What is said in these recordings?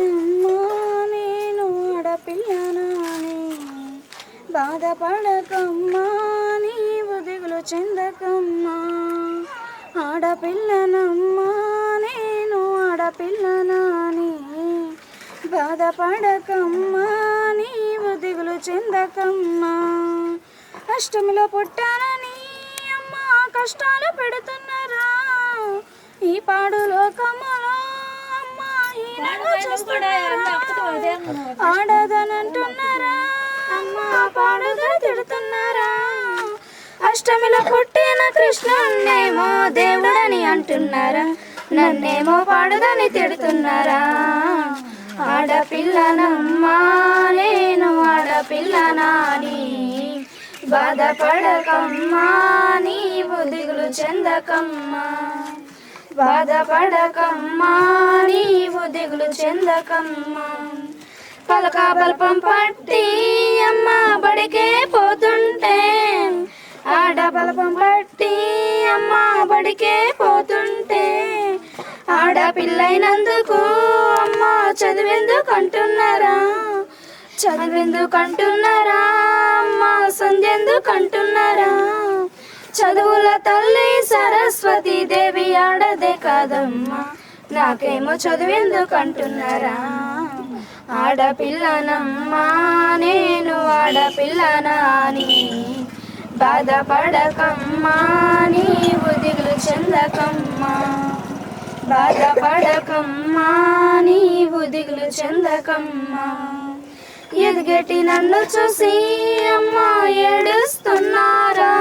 అమ్మా నేను ఆడపిల్లనాని. బాధపడకమ్మా నీవు దిగులు చెందకమ్మా. ఆడపిల్లనమ్మా నేను ఆడపిల్లనాని. బాధపడకమ్మా నీవు దిగులు చెందకమ్మా. అష్టమిలో పుట్టానని అమ్మా కష్టాలు పెడుతున్నారా? ఈ పాడు కమ్మ ఆడదనంటున్నారా? తిడుతున్నారా? అష్టమిలో పుట్టిన కృష్ణున్నేమో దేవుడని అంటున్నారా? నన్నేమో పాడుదని తిడుతున్నారా? ఆడపిల్లనమ్మా నేను ఆడపిల్లనాని బాధపడకమ్మా నీవు దిగులు చెందకమ్మా. బాధపడకమ్మా నీవు దిగులు చెందకమ్మా. పలక బల్పం పట్టి అమ్మ బడికే పోతుంటే ఆడ బల్పం పట్టి అమ్మ బడికే పోతుంటే ఆడపిల్లైనందుకు అమ్మ చదివేందుకు అంటున్నారా చదివేందుకు అంటున్నారా అమ్మ సంధ్యందుకు అంటున్నారా చదువుల తల్లి సరస్వతి దేవి ఆడదే కాదమ్మా. నాకేమో చదివేందుకు అంటున్నారా ఆడపిల్లనమ్మా నేను ఆడపిల్లనాని బాధపడకమ్మా నీవు దిగులు చెందకమ్మా. బాధపడకమ్మా నీవు దిగులు చెందకమ్మా. ఎదిగటి నన్ను చూసి అమ్మా ఏడుస్తున్నారా?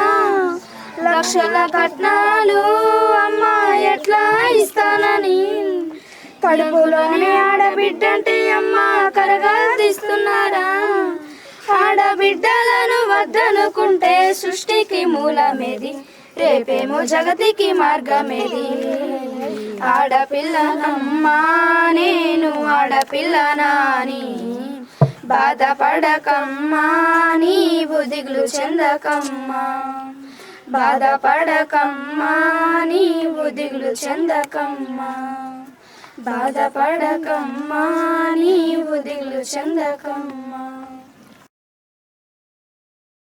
లక్షల కట్నాలు అమ్మా ఎట్లా ఇస్తానని కడుపులోని ఆడబిడ్డంటే అమ్మ కరగా తీస్తున్నారా ఆడబిడ్డలను వద్దనుకుంటే సృష్టికి మూలమేది? రేపేమో జగతికి మార్గమేది? ఆడపిల్లనమ్మా నేను ఆడపిల్లనాని బాధపడకమ్మా నీవు దిగులు చెందకమ్మా. బాధపడకమ్మా నీవు దిగులు చెందకమ్మా. బాధపడకమ్మా నీవు దిగులు చెందకమ్మా.